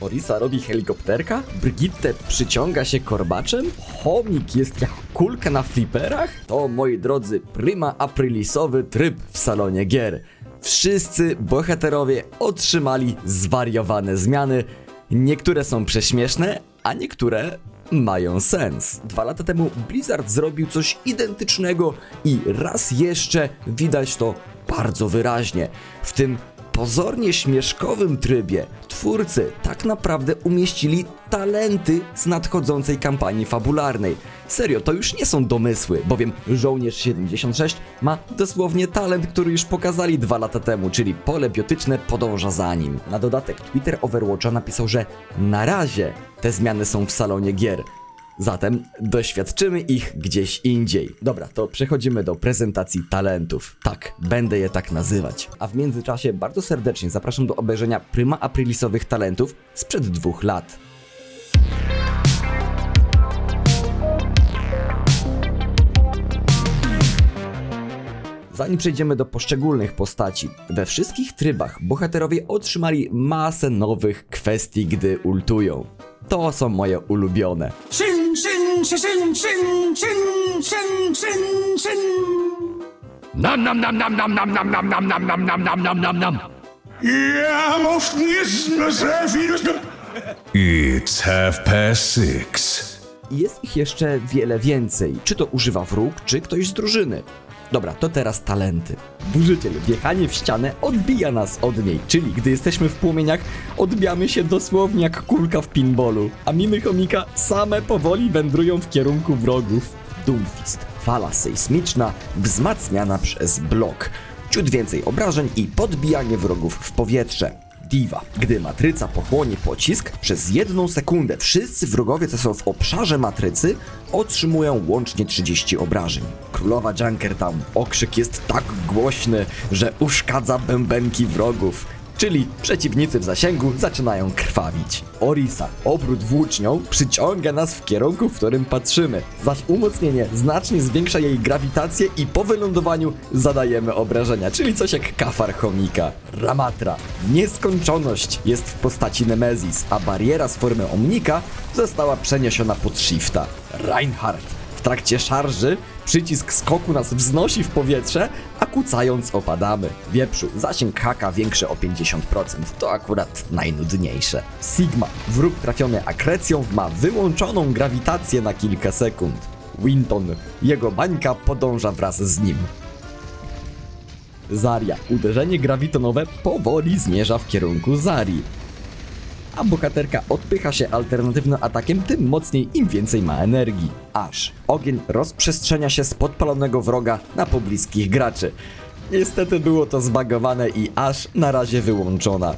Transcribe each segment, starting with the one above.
Orisa robi helikopterka? Brigitte przyciąga się korbaczem? Chomik jest jak kulka na fliperach? To, moi drodzy, prima aprilisowy tryb w salonie gier. Wszyscy bohaterowie otrzymali zwariowane zmiany. Niektóre są prześmieszne, a niektóre mają sens. Dwa lata temu Blizzard zrobił coś identycznego i raz jeszcze widać to bardzo wyraźnie. W tym pozornie śmieszkowym trybie twórcy tak naprawdę umieścili talenty z nadchodzącej kampanii fabularnej. Serio, to już nie są domysły, bowiem Żołnierz 76 ma dosłownie talent, który już pokazali dwa lata temu, czyli pole biotyczne podąża za nim. Na dodatek Twitter Overwatcha napisał, że na razie te zmiany są w salonie gier. Zatem doświadczymy ich gdzieś indziej. Dobra, to przechodzimy do prezentacji talentów. Tak, będę je tak nazywać. A w międzyczasie bardzo serdecznie zapraszam do obejrzenia pryma aprilisowych talentów sprzed dwóch lat. Zanim przejdziemy do poszczególnych postaci, we wszystkich trybach bohaterowie otrzymali masę nowych kwestii, gdy ultują. To są moje ulubione. Nam nam nam nam nam nam nam nam nam nam nam nam nam nam nam nam. It's half past six. I Jest ich jeszcze wiele więcej. Czy to używa wróg, czy ktoś z drużyny. Dobra, to teraz talenty. Burzyciel, wjechanie w ścianę odbija nas od niej, czyli gdy jesteśmy w płomieniach, odbijamy się dosłownie jak kulka w pinballu, a miny chomika same powoli wędrują w kierunku wrogów. Doomfist, fala sejsmiczna, wzmacniana przez blok. Ciut więcej obrażeń i podbijanie wrogów w powietrze. Gdy matryca pochłonie pocisk, przez jedną sekundę wszyscy wrogowie, co są w obszarze matrycy, otrzymują łącznie 30 obrażeń. Królowa Junkertown. Okrzyk jest tak głośny, że uszkadza bębenki wrogów. Czyli przeciwnicy w zasięgu zaczynają krwawić. Orisa, obrót włócznią, przyciąga nas w kierunku, w którym patrzymy. Zaś umocnienie znacznie zwiększa jej grawitację i po wylądowaniu zadajemy obrażenia, czyli coś jak kafar chomika. Ramatra. Nieskończoność jest w postaci Nemezis, a bariera z formy Omnika została przeniesiona pod Shifta. Reinhardt. Trakcie szarży przycisk skoku nas wznosi w powietrze, a kucając opadamy. Wieprzu, zasięg haka większy o 50%. To akurat najnudniejsze. Sigma, wróg trafiony akrecją ma wyłączoną grawitację na kilka sekund. Winton, jego bańka podąża wraz z nim. Zaria, uderzenie grawitonowe powoli zmierza w kierunku Zarii a bohaterka odpycha się alternatywnym atakiem, tym mocniej im więcej ma energii. Aż ogień rozprzestrzenia się z podpalonego wroga na pobliskich graczy. Niestety było to zbagowane i aż na razie wyłączona.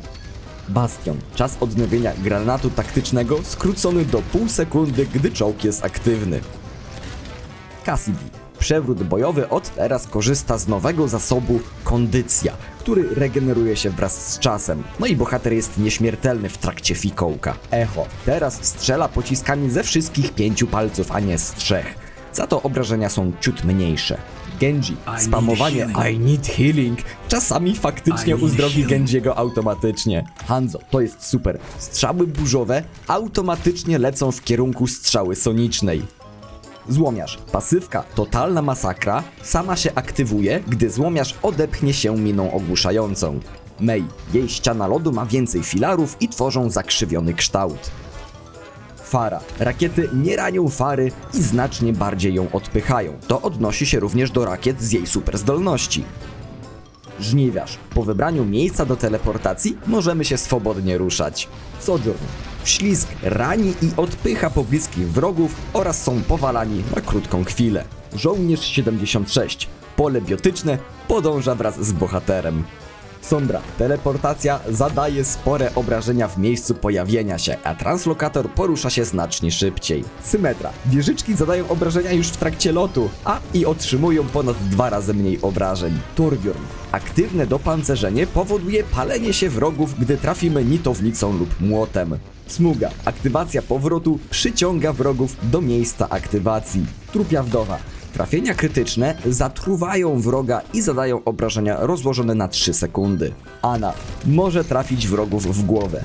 Bastion. Czas odnowienia granatu taktycznego skrócony do pół sekundy, gdy czołg jest aktywny. Cassidy. Przewrót bojowy od teraz korzysta z nowego zasobu kondycja, który regeneruje się wraz z czasem. No i bohater jest nieśmiertelny w trakcie fikołka. Echo. Teraz strzela pociskami ze wszystkich pięciu palców, a nie z trzech. Za to obrażenia są ciut mniejsze. Genji. Spamowanie I need healing czasami faktycznie uzdrowi Genjiego automatycznie. Hanzo, to jest super. Strzały burzowe automatycznie lecą w kierunku strzały sonicznej. Złomiarz. Pasywka Totalna Masakra sama się aktywuje, gdy złomiarz odepchnie się miną ogłuszającą. Mei. Jej ściana lodu ma więcej filarów i tworzą zakrzywiony kształt. Fara. Rakiety nie ranią fary i znacznie bardziej ją odpychają. To odnosi się również do rakiet z jej superzdolności. Żniwiarz. Po wybraniu miejsca do teleportacji możemy się swobodnie ruszać. Sojourn. Wślizg rani i odpycha pobliskich wrogów oraz są powalani na krótką chwilę. Żołnierz 76. Pole biotyczne podąża wraz z bohaterem. Sombra. Teleportacja zadaje spore obrażenia w miejscu pojawienia się, a translokator porusza się znacznie szybciej. Symetra. Wieżyczki zadają obrażenia już w trakcie lotu, a i otrzymują ponad dwa razy mniej obrażeń. Torbjorn. Aktywne dopancerzenie powoduje palenie się wrogów, gdy trafimy nitownicą lub młotem. Smuga. Aktywacja powrotu przyciąga wrogów do miejsca aktywacji. Trupia wdowa. Trafienia krytyczne zatruwają wroga i zadają obrażenia rozłożone na 3 sekundy. Ana może trafić wrogów w głowę.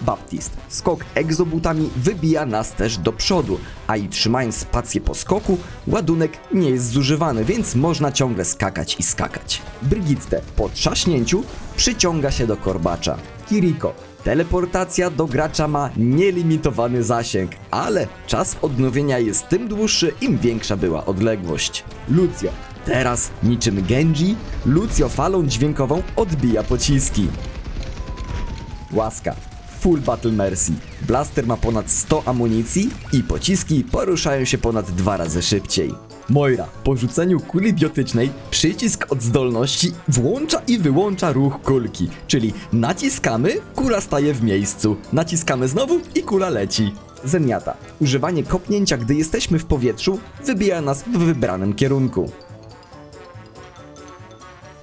Baptist. Skok egzobutami wybija nas też do przodu, a i trzymając spację po skoku, ładunek nie jest zużywany, więc można ciągle skakać i skakać. Brigitte po trzaśnięciu przyciąga się do korbacza. Kiriko Teleportacja do gracza ma nielimitowany zasięg, ale czas odnowienia jest tym dłuższy, im większa była odległość. Lucio. Teraz, niczym Genji, Lucio falą dźwiękową odbija pociski. Łaska. Full Battle Mercy. Blaster ma ponad 100 amunicji i pociski poruszają się ponad dwa razy szybciej. Moira. Po rzuceniu kuli biotycznej przycisk od zdolności włącza i wyłącza ruch kulki, czyli naciskamy, kula staje w miejscu, naciskamy znowu i kula leci. Zeniata. Używanie kopnięcia, gdy jesteśmy w powietrzu, wybija nas w wybranym kierunku.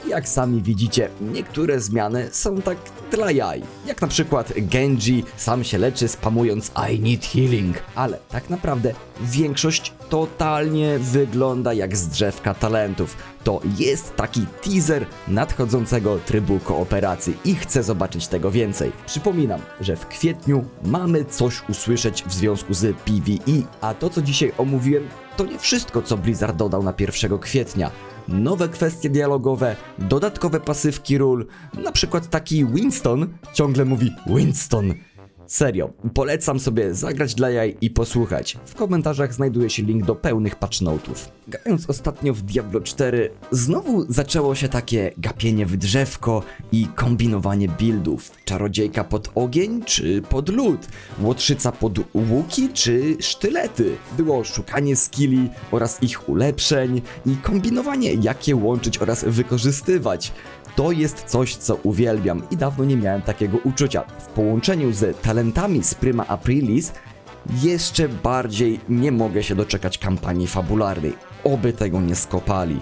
Jak sami widzicie, niektóre zmiany są tak dla jaj. Jak na przykład Genji sam się leczy spamując I need healing. Ale tak naprawdę większość totalnie wygląda jak z drzewka talentów. To jest taki teaser nadchodzącego trybu kooperacji i chcę zobaczyć tego więcej. Przypominam, że w kwietniu mamy coś usłyszeć w związku z PvE, a to co dzisiaj omówiłem to nie wszystko co Blizzard dodał na 1 kwietnia nowe kwestie dialogowe, dodatkowe pasywki ról, na przykład taki Winston ciągle mówi Winston. Serio, polecam sobie zagrać dla jaj i posłuchać. W komentarzach znajduje się link do pełnych patchnotów. Grając ostatnio w Diablo 4, znowu zaczęło się takie gapienie w drzewko i kombinowanie buildów. Czarodziejka pod ogień czy pod lód? Łotrzyca pod łuki czy sztylety? Było szukanie skilli oraz ich ulepszeń i kombinowanie jakie łączyć oraz wykorzystywać. To jest coś, co uwielbiam i dawno nie miałem takiego uczucia. W połączeniu z talentami z Prima Aprilis jeszcze bardziej nie mogę się doczekać kampanii fabularnej. Oby tego nie skopali.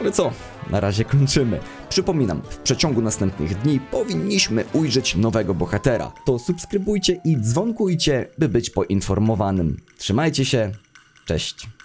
Ale co? Na razie kończymy. Przypominam, w przeciągu następnych dni powinniśmy ujrzeć nowego bohatera. To subskrybujcie i dzwonkujcie, by być poinformowanym. Trzymajcie się. Cześć.